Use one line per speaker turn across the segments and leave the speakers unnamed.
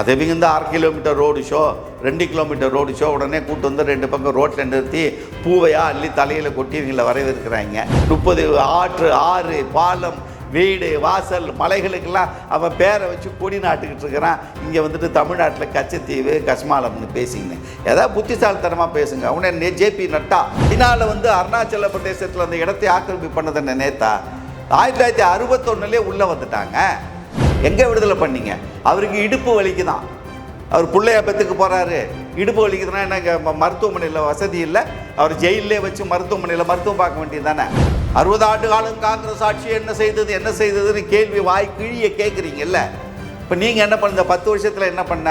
அதை மிகுந்த அரை கிலோமீட்டர் ரோடு ஷோ ரெண்டு கிலோமீட்டர் ரோடு ஷோ உடனே கூட்டு வந்து ரெண்டு பக்கம் ரோட்டில் நிறுத்தி பூவையாக அள்ளி தலையில் கொட்டி இவங்களை வரவேற்கிறாங்க. முப்பது ஆற்று ஆறு பாலம் வீடு வாசல் மலைகளுக்கெல்லாம் அவன் பேரை வச்சு கொடி நாட்டுக்கிட்டு இருக்கிறான். இங்கே வந்துட்டு தமிழ்நாட்டில் கச்சத்தீவு கஸ்மாலம்னு பேசிங்க ஏதாவது புத்திசாலித்தனமாக பேசுங்க. அவனே ஜேபி நட்டா இதனால் வந்து அருணாச்சல பிரதேசத்தில் அந்த இடத்தை ஆக்கிரமிப்பு பண்ணதை நேத்தா? ஆயிரத்தி தொள்ளாயிரத்தி அறுபத்தொன்னுலேயே உள்ளே வந்துட்டாங்க. எங்கே விடுதலை பண்ணீங்க? அவருக்கு இடுப்பு வலிக்கு தான் அவர் பிள்ளைய பெற்றுக்கு போகிறாரு இடுப்பு வலிக்குதுன்னா என்ன மருத்துவமனையில் வசதி இல்லை. அவர் ஜெயிலே வச்சு மருத்துவமனையில் மருத்துவம் பார்க்க வேண்டியது தானே அறுபது ஆண்டு காலம் காங்கிரஸ் ஆட்சி என்ன செய்தது என்ன செய்ததுன்னு கேள்வி வாய் கிழிய கேட்குறீங்கல்ல இப்போ நீங்கள் என்ன பண்ணுங்க பத்து வருஷத்தில் என்ன பண்ண?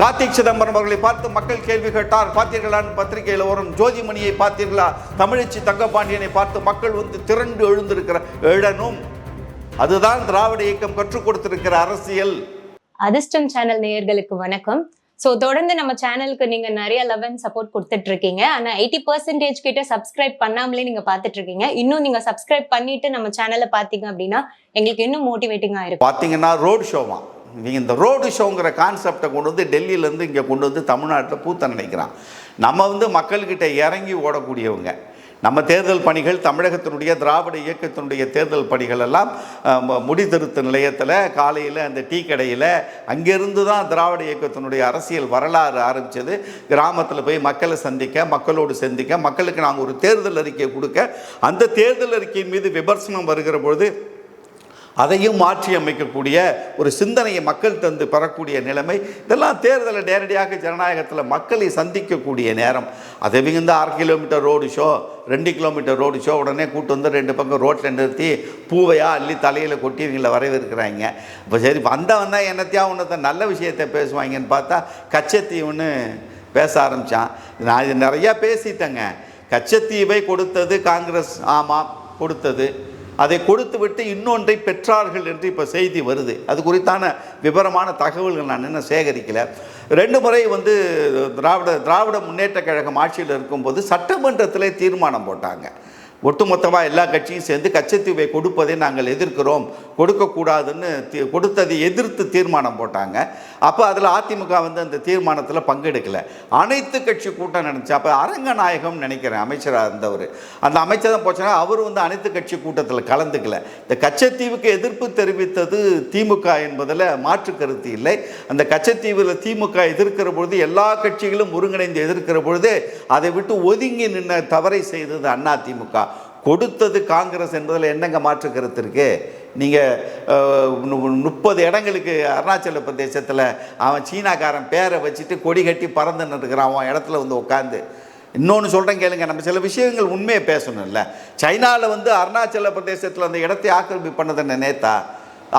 கார்த்திக் சிதம்பரம் அவர்களை பார்த்து மக்கள் கேள்வி கேட்டார். பார்த்தீர்களான்னு பத்திரிகையில் வரும். ஜோதிமணியை பார்த்தீர்களா? தமிழச்சி தங்கபாண்டியனை பார்த்து மக்கள் வந்து திரண்டு எழுந்திருக்கிற எழனும் அதுதான் திராவிட இயக்கம் கற்றுக் கொடுத்திருக்கிற அரசியல்.
அதிர்ஷ்டம் சேனல் நேயர்களுக்கு வணக்கம். ஸோ தொடர்ந்து நம்ம சேனலுக்கு நீங்க நிறைய லவ் அண்ட் சப்போர்ட் கொடுத்துட்டு இருக்கீங்க ஆனா எயிட்டி பர்சன்டேஜ் கிட்ட சப்ஸ்கிரைப் பண்ணாமலே நீங்க பார்த்துட்டு இருக்கீங்க இன்னும் நீங்க சப்ஸ்கிரைப் பண்ணிட்டு நம்ம சேனலை பார்த்தீங்க அப்படின்னா எங்களுக்கு இன்னும் மோட்டிவேட்டிங்கா இருக்கும்.
பார்த்தீங்கன்னா ரோடு ஷோவா இவங்க இந்த ரோடு ஷோங்கிற கான்செப்டை கொண்டு வந்து டெல்லியிலேருந்து இங்கே கொண்டு வந்து தமிழ்நாட்டில் பூத்த நினைக்கிறான். நம்ம வந்து மக்கள்கிட்ட இறங்கி ஓடக்கூடியவங்க. நம்ம தேர்தல் பணிகள் தமிழகத்தினுடைய திராவிட இயக்கத்தினுடைய தேர்தல் பணிகள் எல்லாம் ம- முடிதிருத்த நிலையத்தில் காலையில் அந்த டீ கடையில் அங்கேருந்து தான் திராவிட இயக்கத்தினுடைய அரசியல் வரலாறு ஆரம்பித்தது கிராமத்தில் போய் மக்களை சந்திக்க மக்களோடு சந்திக்க மக்களுக்கு நாங்கள் ஒரு தேர்தல் அறிக்கை கொடுக்க அந்த தேர்தல் அறிக்கையின் மீது விமர்சனம் வருகிற பொழுது அதையும் மாற்றி அமைக்கக்கூடிய ஒரு சிந்தனையை மக்கள் தந்து பெறக்கூடிய நிலைமை இதெல்லாம் தேர்தலை நேரடியாக ஜனநாயகத்தில் மக்களை சந்திக்கக்கூடிய நேரம். அதை மிகுந்த அரை கிலோமீட்டர் ரோடு ஷோ ரெண்டு கிலோமீட்டர் ரோடு ஷோ உடனே கூட்டு வந்து ரெண்டு பக்கம் ரோட்டில் நிறுத்தி பூவையாக அள்ளி தலையில் கொட்டி இவங்களை வரவேற்கிறாங்க. இப்போ சரி வந்தவன் தான் என்னத்தையா ஒன்று நல்ல விஷயத்தை பேசுவாங்கன்னு பார்த்தா கச்சத்தீவுன்னு பேச ஆரம்பித்தான் நான் இது நிறையா பேசிட்டேங்க. கச்சத்தீவை கொடுத்தது காங்கிரஸ் ஆமாம் கொடுத்தது. அதை கொடுத்து விட்டு இன்னொன்றை பெற்றார்கள் என்று இப்போ செய்தி வருது. அது குறித்தான விவரமான தகவல்கள் நான் இன்னும் சேகரிக்கலை. ரெண்டு முறை வந்து திராவிட திராவிட முன்னேற்ற கழகம் ஆட்சியில் இருக்கும்போது சட்டமன்றத்தில் தீர்மானம் போட்டாங்க. ஒட்டுமொத்தமாக எல்லா கட்சியும் சேர்ந்து கச்சத்தீவை கொடுப்பதை நாங்கள் எதிர்க்கிறோம். கொடுக்கக்கூடாதுன்னு தீ- கொடுத்ததை எதிர்த்து தீர்மானம் போட்டாங்க. அப்போ அதில் அதிமுக வந்து அந்த தீர்மானத்தில் பங்கெடுக்கல. அனைத்து கட்சி கூட்டம் நினச்சி அப்போ அரங்கநாயகம் நினைக்கிறேன் அமைச்சராக இருந்தவர். அந்த அமைச்சர் தான் போச்சுன்னா அவர் வந்து அனைத்து கட்சி கூட்டத்தில் கலந்துக்கல. இந்த கச்சத்தீவுக்கு எதிர்ப்பு தெரிவித்தது திமுக என்பதில் மாற்று கருத்து இல்லை. அந்த கச்சத்தீவில் திமுக எதிர்க்கிற பொழுது எல்லா கட்சிகளும் ஒருங்கிணைந்து எதிர்க்கிற பொழுது அதை விட்டு ஒதுங்கி நின்ன தவறை செய்தது அண்ணா திமுக. கொடுத்தது காங்கிரஸ் என்பதில் என்னங்க மாற்று கருத்து இருக்கு? நீங்கள் முப்பது இடங்களுக்கு அருணாச்சல பிரதேசத்தில் அவன் சீனாக்காரன் பேரை வச்சுட்டு கொடி கட்டி பறந்துன்னு இருக்கிறான் அவன் இடத்துல வந்து உட்காந்து இன்னொன்று சொல்கிறேன் கேளுங்க நம்ம சில விஷயங்கள் உண்மையை பேசணும்ல. சைனாவில் வந்து அருணாச்சல பிரதேசத்தில் அந்த இடத்தை ஆக்கிரமிப்பு பண்ணதை நேத்தா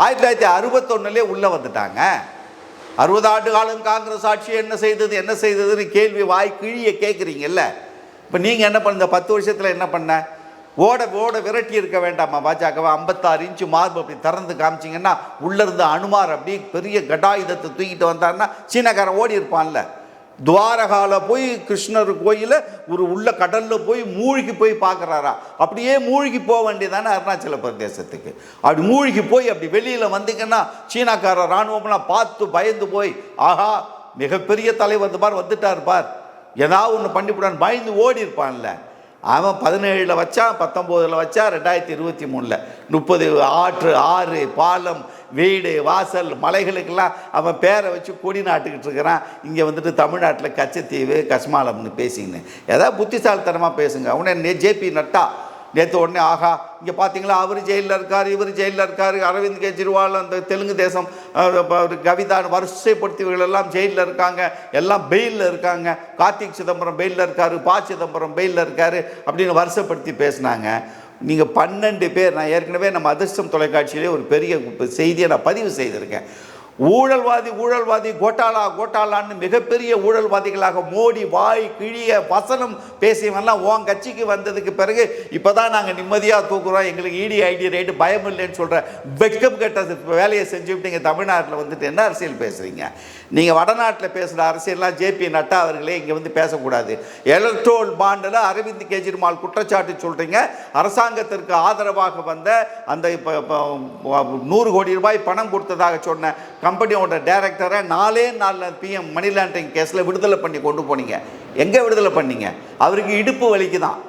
ஆயிரத்தி தொள்ளாயிரத்தி அறுபத்தொன்னுலேயே உள்ளே வந்துட்டாங்க. அறுபது ஆண்டு காலம் காங்கிரஸ் ஆட்சி என்ன செய்தது என்ன செய்ததுன்னு கேள்வி வாய் கிழிய கேட்குறீங்கல்ல இப்போ நீங்கள் என்ன பண்ண இந்த பத்து வருஷத்தில் என்ன பண்ண? ஓட ஓட விரட்டி இருக்க வேண்டாமா பாஜகவை? ஐம்பத்தாறு இன்ச்சு மார்பு அப்படி திறந்து காமிச்சிங்கன்னா உள்ளேருந்து அனுமார் அப்படி பெரிய கடாயுதத்தை தூக்கிட்டு வந்தாருன்னா சீனக்காரன் ஓடி இருப்பான்ல. துவாரகால போய் கிருஷ்ணர் கோயில ஒரு உள்ள கடலில் போய் மூழ்கி போய் பார்க்குறாரா? அப்படியே மூழ்கி போக வேண்டியதானே அருணாச்சல பிரதேசத்துக்கு. அப்படி மூழ்கி போய் அப்படி வெளியில் வந்தீங்கன்னா சீனாக்கார இராணுவம்லாம் பார்த்து பயந்து போய் ஆஹா மிகப்பெரிய தலைவர் இந்த மாதிரி வந்துட்டார் பார். ஏதாவது ஒன்று பண்ணிவிடான்னு பயந்து ஓடி இருப்பான்ல. அவன் பதினேழில் வச்சான் பத்தொம்போதில் வச்சா ரெண்டாயிரத்தி இருபத்தி மூணில். முப்பது ஆற்று ஆறு பாலம் வீடு வாசல் மலைகளுக்கெல்லாம் அவன் பேரை வச்சு கொடி நாட்டுக்கிட்டு இருக்கிறான். இங்கே வந்துட்டு தமிழ்நாட்டில் கச்சத்தீவு கஸ்மாலம்னு பேசிங்கன்னு ஏதாவது புத்திசாலித்தனமாக பேசுங்க. அவனே ஜேபி நட்டா. நேற்று உடனே ஆஹா இங்கே பார்த்தீங்களா அவர் ஜெயிலில் இருக்கார் இவர் ஜெயிலில் இருக்கார் அரவிந்த் கெஜ்ரிவால் அந்த தெலுங்கு தேசம் அஹ், ஒரு கவிதா வரிசைப்படுத்தியவர்கள் எல்லாம் ஜெயிலில் இருக்காங்க எல்லாம் பெயிலில் இருக்காங்க கார்த்திக் சிதம்பரம் பெயிலில் இருக்கார் பா சிதம்பரம் பெயிலில் இருக்கார் அப்படின்னு வருஷப்படுத்தி பேசினாங்க. நீங்கள் பன்னெண்டு பேர் நான் ஏற்கனவே நம்ம அதிர்ஷ்டம் தொலைக்காட்சியிலே ஒரு பெரிய செய்தியை நான் பதிவு செய்திருக்கேன். ஊழல்வாதி ஊழல்வாதி கோட்டாலா கோட்டாலான்னு மிகப்பெரிய ஊழல்வாதிகளாக மோடி வாய் கிழிய வசனம் பேசியவன்லாம் உன் கட்சிக்கு வந்ததுக்கு பிறகு இப்போ தான் நாங்கள் நிம்மதியாக தூக்குறோம். எங்களுக்கு இடி ஐடி ரேட்டு பயம் இல்லைன்னு சொல்கிற வெட்கம் கெட்ட வேலையை செஞ்சுவிட்டு நீங்கள் தமிழ்நாட்டில் வந்துட்டு என்ன அரசியல் பேசுகிறீங்க நீங்கள் வடநாட்டில் பேசுகிற அரசியல்லாம் ஜேபி நட்டா அவர்களே இங்கே வந்து பேசக்கூடாது. எலக்ட்ரோல் பாண்டில் அரவிந்த் கெஜ்ரிவால் குற்றச்சாட்டு சொல்கிறீங்க அரசாங்கத்திற்கு ஆதரவாக வந்த அந்த இப்போ இப்போ நூறு கோடி ரூபாய் பணம் கொடுத்ததாக சொன்ன கம்பெனியோட டைரக்டரை நாலே நாலில் பிஎம் மணி லாண்டரிங் கேஸில் விடுதலை பண்ணி கொண்டு போனீங்க. எங்கே விடுதலை பண்ணீங்க? அவருக்கு இடுப்பு வலிக்கு தான்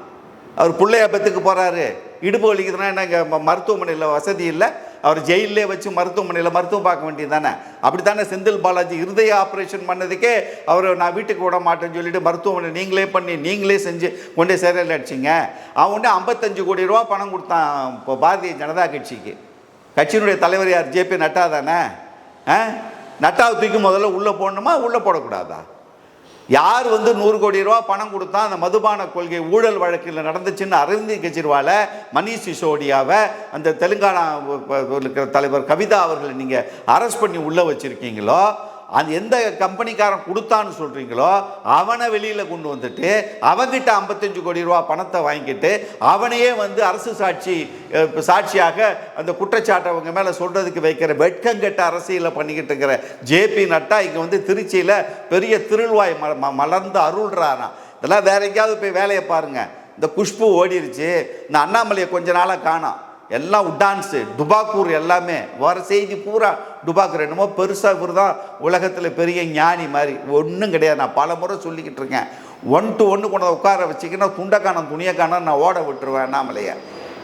அவர் பிள்ளைய பத்துக்கு போகிறாரு இடுப்பு வலிக்குதுன்னா என்ன இங்கே மருத்துவமனையில் வசதி இல்லை. அவர் ஜெயிலே வச்சு மருத்துவமனையில் மருத்துவம் பார்க்க வேண்டியது தானே அப்படி தானே செந்தில் பாலாஜி இருதய ஆப்ரேஷன் பண்ணதுக்கே அவர் நான் வீட்டுக்கு விட மாட்டேன்னு சொல்லிட்டு மருத்துவமனை நீங்களே பண்ணி நீங்களே செஞ்சு கொண்டே சேரையில் அடிச்சிங்க. அவன் ஒன்று ஐம்பத்தஞ்சு கோடி ரூபா பணம் கொடுத்தான் இப்போ பாரதிய ஜனதா கட்சிக்கு. கட்சியினுடைய தலைவர் யார்? ஜேபி நட்டா தானே? நட்டாவை தூக்கி முதல்ல உள்ளே போடணுமா? உள்ளே போடக்கூடாதா? யார் வந்து நூறு கோடி ரூபா பணம் கொடுத்தா அந்த மதுபான கொள்கை ஊழல் வழக்கில் நடந்துச்சுன்னு அரவிந்த் கெஜ்ரிவாலை மணீஷ் சிசோடியாவை அந்த தெலுங்கானா இருக்கிற தலைவர் கவிதா அவர்களை நீங்கள் அரெஸ்ட் பண்ணி உள்ளே வச்சுருக்கீங்களோ அந்த எந்த கம்பெனிக்காரன் கொடுத்தான்னு சொல்கிறீங்களோ அவனை வெளியில் கொண்டு வந்துட்டு அவங்கிட்ட ஐம்பத்தஞ்சு கோடி ரூபா பணத்தை வாங்கிட்டு அவனையே வந்து அரசு சாட்சி சாட்சியாக அந்த குற்றச்சாட்டை அவங்க மேலே சொல்கிறதுக்கு வைக்கிற வெட்கங்கெட்ட அரசியலை பண்ணிக்கிட்டு இருக்கிற ஜேபி நட்டா இங்கே வந்து திருச்சியில் பெரிய திருள்வாய் ம ம- மலர்ந்து அருள்றானா. இதெல்லாம் வேற எங்கேயாவது போய் வேலையை பாருங்கள் இந்த குஷ்பு ஓடிருச்சு. இந்த அண்ணாமலையை கொஞ்ச நாளாக காணும். எல்லாம் உடான்ஸு துபாக்கூர் எல்லாமே. வர செய்தி பூரா டுபாக்கூர் என்னமோ பெருசாக இவர் தான் உலகத்தில் பெரிய ஞானி மாதிரி. ஒன்றும் கிடையாது. நான் பல முறை சொல்லிக்கிட்டு இருக்கேன். ஒன் டு ஒன்று கொண்டு உட்கார வச்சுக்கினா துண்டக்கானம் துணியக்கானம் நான் ஓட விட்டுருவேன் அண்ணாமலையை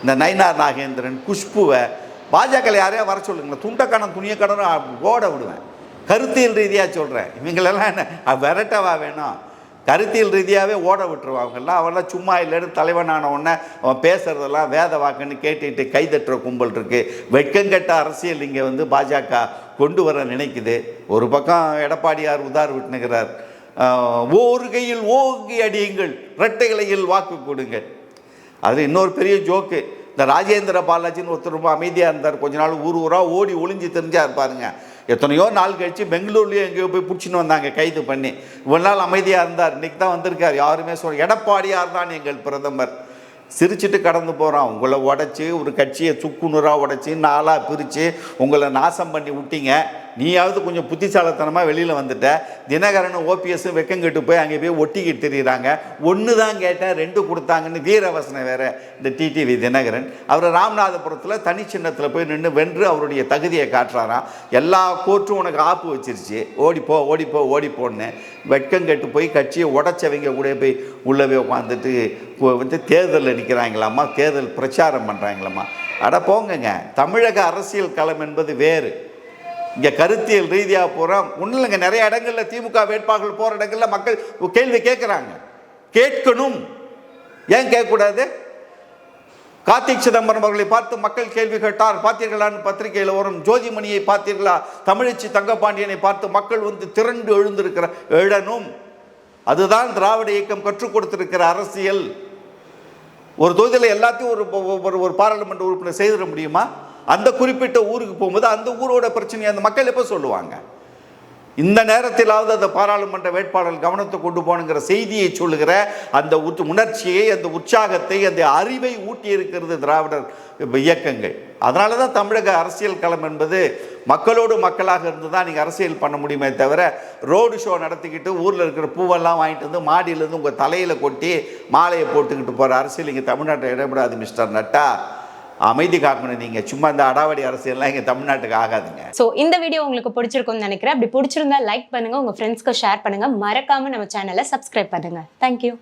இந்த நயினார் நாகேந்திரன் குஷ்புவை பாஜக யாரையா வர சொல்லுங்களேன். துண்டக்கானம் துணியக்கானம் ஓட விடுவேன். கருத்தியல் ரீதியாக சொல்கிறேன் இவங்களெல்லாம் என்ன? விரட்டவா வேணும். கருத்தியல் ரீதியாகவே ஓட விட்டுருவாங்கல்ல அவெல்லாம் சும்மா இல்லைன்னு தலைவனான உடனே அவன் பேசுகிறதெல்லாம் வேத வாக்குன்னு கேட்டுட்டு கைதட்டுற கும்பல் இருக்குது வெட்கங்கெட்ட அரசியல் இங்கே வந்து பாஜக கொண்டு வர நினைக்குது. ஒரு பக்கம் எடப்பாடியார் உதார் விட்டுனுகிறார். ஓர் கையில் ஓங்கி அடியுங்கள் இரட்டைகளையில் வாக்கு கொடுங்க. அது இன்னொரு பெரிய ஜோக்கு. இந்த ராஜேந்திர பாலாஜின்னு ஒருத்தர் ரொம்ப அமைதியாக இருந்தார். கொஞ்ச நாள் ஊர் ஊராக ஓடி ஒளிஞ்சு தெரிஞ்சா இருப்பாருங்க எத்தனையோ நாள் கழித்து பெங்களூர்லேயே எங்கேயோ போய் பிடிச்சின்னு வந்தாங்க கைது பண்ணி. இவ்வளோ நாள் அமைதியாக இருந்தார். இன்னைக்கு தான் வந்திருக்கார். யாருமே சொல்ல எடப்பாடியார் தான் எங்கள் பிரதமர்? சிரிச்சிட்டு கடந்து போகிறான் உங்களை உடச்சி ஒரு கட்சியை சுக்குநூறாக உடச்சி நாளாக பிரித்து உங்களை நாசம் பண்ணி விட்டீங்க. நீயாவது கொஞ்சம் புத்திசாலத்தனமாக வெளியில் வந்துட்ட. தினகரன் வெக்கம் வெக்கங்கிட்டு போய் அங்கே போய் ஒட்டிக்கிட்டு தெரியுறாங்க. ஒன்று தான் கேட்டேன் ரெண்டு கொடுத்தாங்கன்னு வீரவசனம் வேறு. இந்த டிடிவி தினகரன் அவர் ராமநாதபுரத்தில் தனி சின்னத்தில் போய் நின்று வென்று அவருடைய தகுதியை காட்டுறாராம். எல்லா கோர்ட்டும் உனக்கு ஆப்பு வச்சிருச்சு. ஓடிப்போ ஓடிப்போ ஓடிப்போன்னு வெட்கம் கெட்டு போய் கட்சியை உடச்சவங்க கூட போய் உள்ளே போய் உட்காந்துட்டு வந்து தேர்தலில் நிற்கிறாங்களாம்மா தேர்தல் பிரச்சாரம் பண்ணுறாங்களாம்மா அட போங்கங்க தமிழக அரசியல் களம் என்பது வேறு. இங்கே கருத்தியல் ரீதியாக போகிறோம் ஒன்றும் இல்லைங்க நிறைய இடங்களில் திமுக வேட்பாளர்கள் போகிற இடங்களில் மக்கள் கேள்வி கேட்குறாங்க கேட்கணும். ஏன் கேட்கக்கூடாது? கார்த்திக் சிதம்பரம் அவர்களை பார்த்து மக்கள் கேள்வி கேட்டார். பார்த்தீர்களான்னு பத்திரிகையில் வரும். ஜோதிமணியை பார்த்தீர்களா? தமிழச்சி தங்கபாண்டியனை பார்த்து மக்கள் வந்து திரண்டு எழுந்திருக்கிற எழனும் அதுதான் திராவிட இயக்கம் கற்றுக் கொடுத்திருக்கிற அரசியல். ஒரு தொகுதியில் எல்லாத்தையும் ஒரு ஒரு ஒரு பாராளுமன்ற உறுப்பினர் செய்திட முடியுமா? அந்த குறிப்பிட்ட ஊருக்கு போகும்போது அந்த ஊரோட பிரச்சனையை அந்த மக்கள் எப்போ சொல்லுவாங்க? இந்த நேரத்திலாவது அந்த பாராளுமன்ற வேட்பாளர் கவனத்தை கொண்டு போகணுங்கிற செய்தியை சொல்லுகிற அந்த உத் உணர்ச்சியை அந்த உற்சாகத்தை அந்த அறிவை ஊட்டி இருக்கிறது திராவிடர் இயக்கங்கள். அதனால தான் தமிழக அரசியல் களம் என்பது மக்களோடு மக்களாக இருந்து தான் நீங்கள் அரசியல் பண்ண முடியுமே தவிர ரோடு ஷோ நடத்திக்கிட்டு ஊரில் இருக்கிற பூவெல்லாம் வாங்கிட்டு வந்து மாடியிலேருந்து உங்கள் தலையில் கொட்டி மாலையை போட்டுக்கிட்டு போகிற அரசியல் இங்கே தமிழ்நாட்டில் இடப்படாது மிஸ்டர் நட்டா. அமைதி காக்கணும். நீங்கள் சும்மா இந்த அடாவடி அரசியல்லாம் இங்கே தமிழ்நாட்டுக்கு ஆகாதுங்க.
ஸோ இந்த வீடியோ உங்களுக்கு பிடிச்சிருக்கும்னு நினைக்கிறேன். அப்படி பிடிச்சிருந்தா லைக் பண்ணுங்க உங்க ஃப்ரெண்ட்ஸ்க்கு ஷேர் பண்ணுங்க. மறக்காம நம்ம சேனலை சப்ஸ்கிரைப் பண்ணுங்க. தேங்க்யூ